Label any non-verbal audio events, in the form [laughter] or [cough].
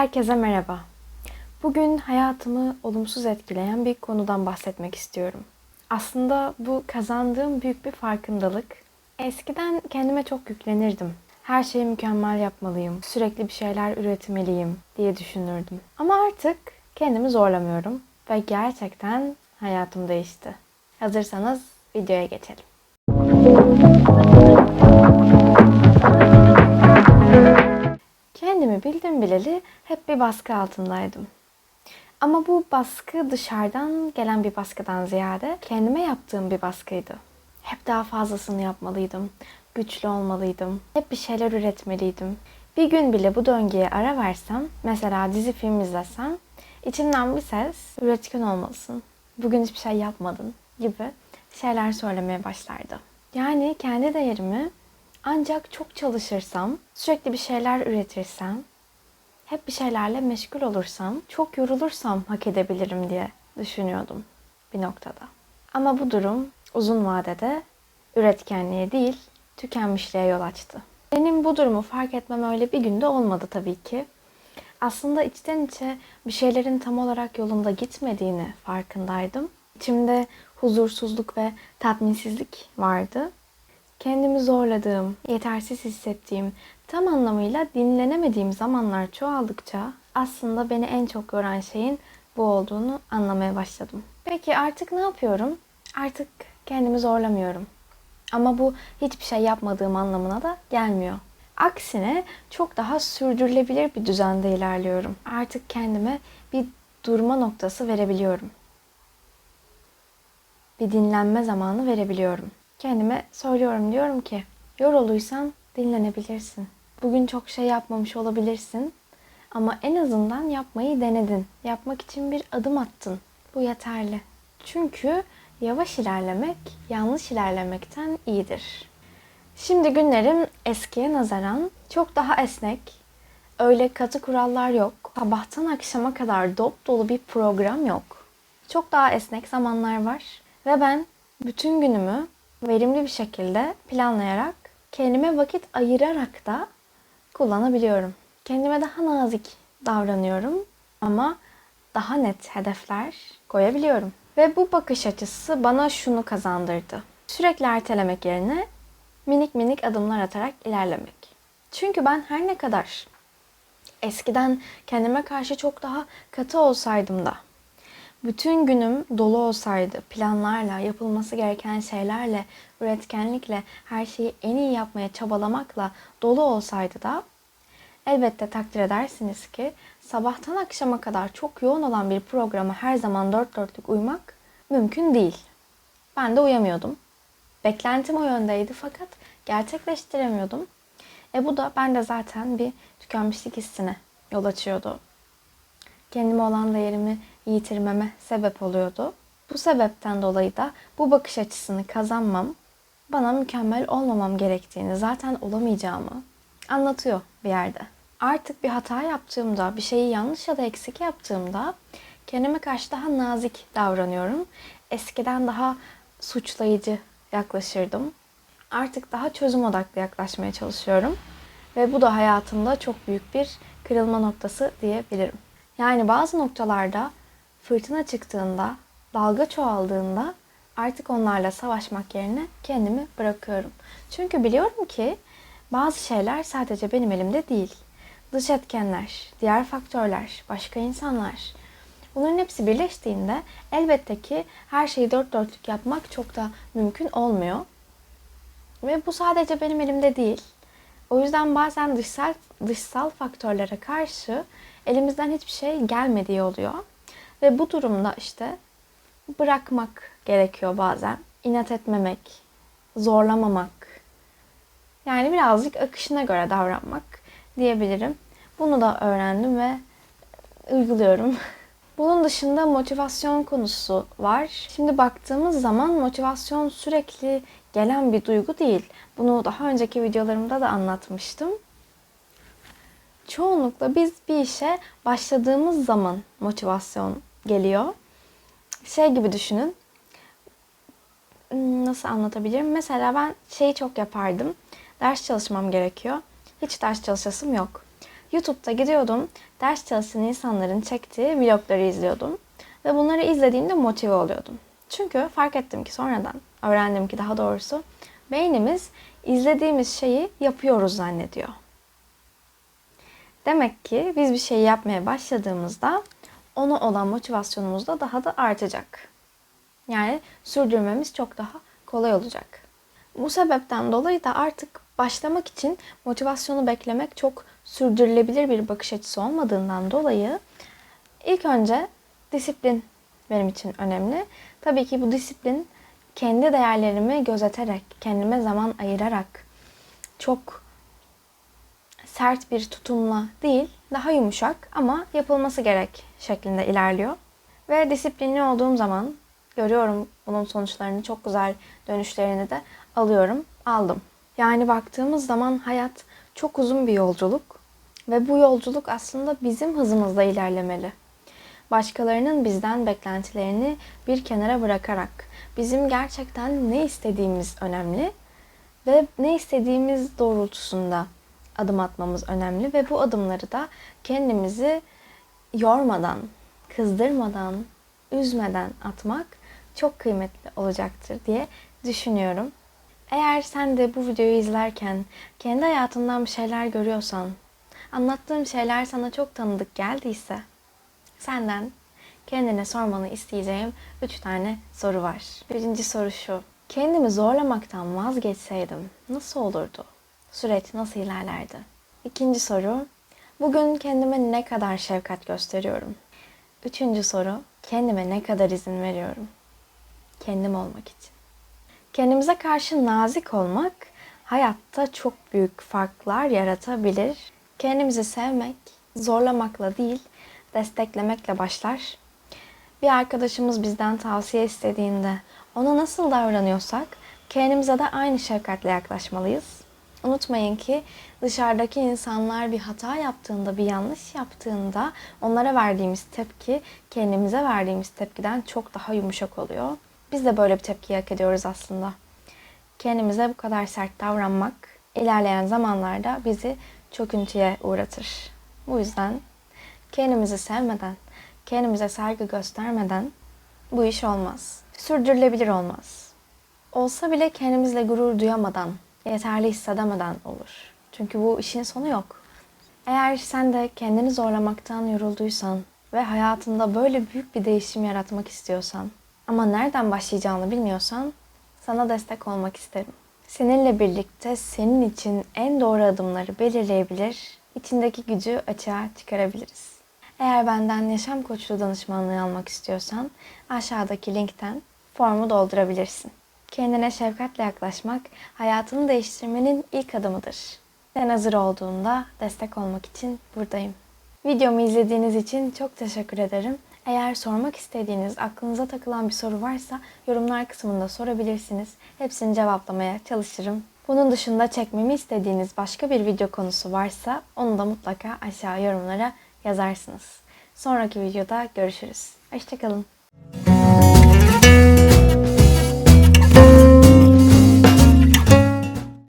Herkese merhaba. Bugün hayatımı olumsuz etkileyen bir konudan bahsetmek istiyorum. Aslında bu kazandığım büyük bir farkındalık. Eskiden kendime çok yüklenirdim. Her şeyi mükemmel yapmalıyım, sürekli bir şeyler üretmeliyim diye düşünürdüm. Ama artık kendimi zorlamıyorum ve gerçekten hayatım değişti. Hazırsanız videoya geçelim. Kendimi bildim bileli hep bir baskı altındaydım. Ama bu baskı dışarıdan gelen bir baskıdan ziyade kendime yaptığım bir baskıydı. Hep daha fazlasını yapmalıydım. Güçlü olmalıydım. Hep bir şeyler üretmeliydim. Bir gün bile bu döngüye ara versem, mesela dizi film izlesem, içimden bir ses üretken olmalısın. Bugün hiçbir şey yapmadın gibi şeyler söylemeye başlardı. Yani kendi değerimi ancak çok çalışırsam, sürekli bir şeyler üretirsem, hep bir şeylerle meşgul olursam, çok yorulursam hak edebilirim diye düşünüyordum bir noktada. Ama bu durum uzun vadede üretkenliğe değil, tükenmişliğe yol açtı. Benim bu durumu fark etmem öyle bir günde olmadı tabii ki. Aslında içten içe bir şeylerin tam olarak yolunda gitmediğini farkındaydım. İçimde huzursuzluk ve tatminsizlik vardı kendimi zorladığım, yetersiz hissettiğim, tam anlamıyla dinlenemediğim zamanlar çoğaldıkça aslında beni en çok yoran şeyin bu olduğunu anlamaya başladım. Peki artık ne yapıyorum? Artık kendimi zorlamıyorum. Ama bu hiçbir şey yapmadığım anlamına da gelmiyor. Aksine çok daha sürdürülebilir bir düzende ilerliyorum. Artık kendime bir durma noktası verebiliyorum. Bir dinlenme zamanı verebiliyorum. Kendime söylüyorum diyorum ki yorulduysan dinlenebilirsin. Bugün çok şey yapmamış olabilirsin ama en azından yapmayı denedin. Yapmak için bir adım attın. Bu yeterli. Çünkü yavaş ilerlemek yanlış ilerlemekten iyidir. Şimdi günlerim eskiye nazaran çok daha esnek. Öyle katı kurallar yok. Sabahtan akşama kadar dop dolu bir program yok. Çok daha esnek zamanlar var ve ben bütün günümü verimli bir şekilde planlayarak, kendime vakit ayırarak da kullanabiliyorum. Kendime daha nazik davranıyorum ama daha net hedefler koyabiliyorum. Ve bu bakış açısı bana şunu kazandırdı. Sürekli ertelemek yerine minik minik adımlar atarak ilerlemek. Çünkü ben her ne kadar eskiden kendime karşı çok daha katı olsaydım da bütün günüm dolu olsaydı, planlarla, yapılması gereken şeylerle, üretkenlikle, her şeyi en iyi yapmaya çabalamakla dolu olsaydı da elbette takdir edersiniz ki sabahtan akşama kadar çok yoğun olan bir programa her zaman dört dörtlük uymak mümkün değil. Ben de uyamıyordum. Beklentim o yöndeydi fakat gerçekleştiremiyordum. E bu da ben de zaten bir tükenmişlik hissine yol açıyordu. Kendime olan değerimi yitirmeme sebep oluyordu. Bu sebepten dolayı da bu bakış açısını kazanmam bana mükemmel olmamam gerektiğini, zaten olamayacağımı anlatıyor bir yerde. Artık bir hata yaptığımda, bir şeyi yanlış ya da eksik yaptığımda kendime karşı daha nazik davranıyorum. Eskiden daha suçlayıcı yaklaşırdım. Artık daha çözüm odaklı yaklaşmaya çalışıyorum. Ve bu da hayatımda çok büyük bir kırılma noktası diyebilirim. Yani bazı noktalarda fırtına çıktığında, dalga çoğaldığında artık onlarla savaşmak yerine kendimi bırakıyorum. Çünkü biliyorum ki bazı şeyler sadece benim elimde değil. Dış etkenler, diğer faktörler, başka insanlar. Bunların hepsi birleştiğinde elbette ki her şeyi dört dörtlük yapmak çok da mümkün olmuyor. Ve bu sadece benim elimde değil. O yüzden bazen dışsal, dışsal faktörlere karşı elimizden hiçbir şey gelmediği oluyor. Ve bu durumda işte bırakmak gerekiyor bazen. İnat etmemek, zorlamamak. Yani birazcık akışına göre davranmak diyebilirim. Bunu da öğrendim ve uyguluyorum. [laughs] Bunun dışında motivasyon konusu var. Şimdi baktığımız zaman motivasyon sürekli gelen bir duygu değil. Bunu daha önceki videolarımda da anlatmıştım. Çoğunlukla biz bir işe başladığımız zaman motivasyon geliyor. Şey gibi düşünün. Nasıl anlatabilirim? Mesela ben şeyi çok yapardım. Ders çalışmam gerekiyor. Hiç ders çalışasım yok. YouTube'da gidiyordum. Ders çalışan insanların çektiği vlogları izliyordum. Ve bunları izlediğimde motive oluyordum. Çünkü fark ettim ki sonradan, öğrendim ki daha doğrusu beynimiz izlediğimiz şeyi yapıyoruz zannediyor. Demek ki biz bir şeyi yapmaya başladığımızda ona olan motivasyonumuz da daha da artacak. Yani sürdürmemiz çok daha kolay olacak. Bu sebepten dolayı da artık başlamak için motivasyonu beklemek çok sürdürülebilir bir bakış açısı olmadığından dolayı ilk önce disiplin benim için önemli. Tabii ki bu disiplin kendi değerlerimi gözeterek, kendime zaman ayırarak çok sert bir tutumla değil, daha yumuşak ama yapılması gerek şeklinde ilerliyor. Ve disiplinli olduğum zaman görüyorum bunun sonuçlarını, çok güzel dönüşlerini de alıyorum, aldım. Yani baktığımız zaman hayat çok uzun bir yolculuk ve bu yolculuk aslında bizim hızımızda ilerlemeli. Başkalarının bizden beklentilerini bir kenara bırakarak bizim gerçekten ne istediğimiz önemli ve ne istediğimiz doğrultusunda adım atmamız önemli ve bu adımları da kendimizi yormadan, kızdırmadan, üzmeden atmak çok kıymetli olacaktır diye düşünüyorum. Eğer sen de bu videoyu izlerken kendi hayatından bir şeyler görüyorsan, anlattığım şeyler sana çok tanıdık geldiyse, senden kendine sormanı isteyeceğim üç tane soru var. Birinci soru şu. Kendimi zorlamaktan vazgeçseydim nasıl olurdu? Süreç nasıl ilerlerdi? İkinci soru. Bugün kendime ne kadar şefkat gösteriyorum? Üçüncü soru. Kendime ne kadar izin veriyorum? Kendim olmak için. Kendimize karşı nazik olmak hayatta çok büyük farklar yaratabilir. Kendimizi sevmek zorlamakla değil, desteklemekle başlar. Bir arkadaşımız bizden tavsiye istediğinde ona nasıl davranıyorsak kendimize de aynı şefkatle yaklaşmalıyız. Unutmayın ki dışarıdaki insanlar bir hata yaptığında, bir yanlış yaptığında onlara verdiğimiz tepki kendimize verdiğimiz tepkiden çok daha yumuşak oluyor. Biz de böyle bir tepki hak ediyoruz aslında. Kendimize bu kadar sert davranmak ilerleyen zamanlarda bizi çöküntüye uğratır. Bu yüzden kendimizi sevmeden, kendimize saygı göstermeden bu iş olmaz. Sürdürülebilir olmaz. Olsa bile kendimizle gurur duyamadan, yeterli hissedemeden olur. Çünkü bu işin sonu yok. Eğer sen de kendini zorlamaktan yorulduysan ve hayatında böyle büyük bir değişim yaratmak istiyorsan ama nereden başlayacağını bilmiyorsan sana destek olmak isterim. Seninle birlikte senin için en doğru adımları belirleyebilir, içindeki gücü açığa çıkarabiliriz. Eğer benden yaşam koçluğu danışmanlığı almak istiyorsan aşağıdaki linkten formu doldurabilirsin. Kendine şefkatle yaklaşmak hayatını değiştirmenin ilk adımıdır. Sen hazır olduğunda destek olmak için buradayım. Videomu izlediğiniz için çok teşekkür ederim. Eğer sormak istediğiniz, aklınıza takılan bir soru varsa yorumlar kısmında sorabilirsiniz. Hepsini cevaplamaya çalışırım. Bunun dışında çekmemi istediğiniz başka bir video konusu varsa onu da mutlaka aşağı yorumlara yazarsınız. Sonraki videoda görüşürüz. Hoşçakalın.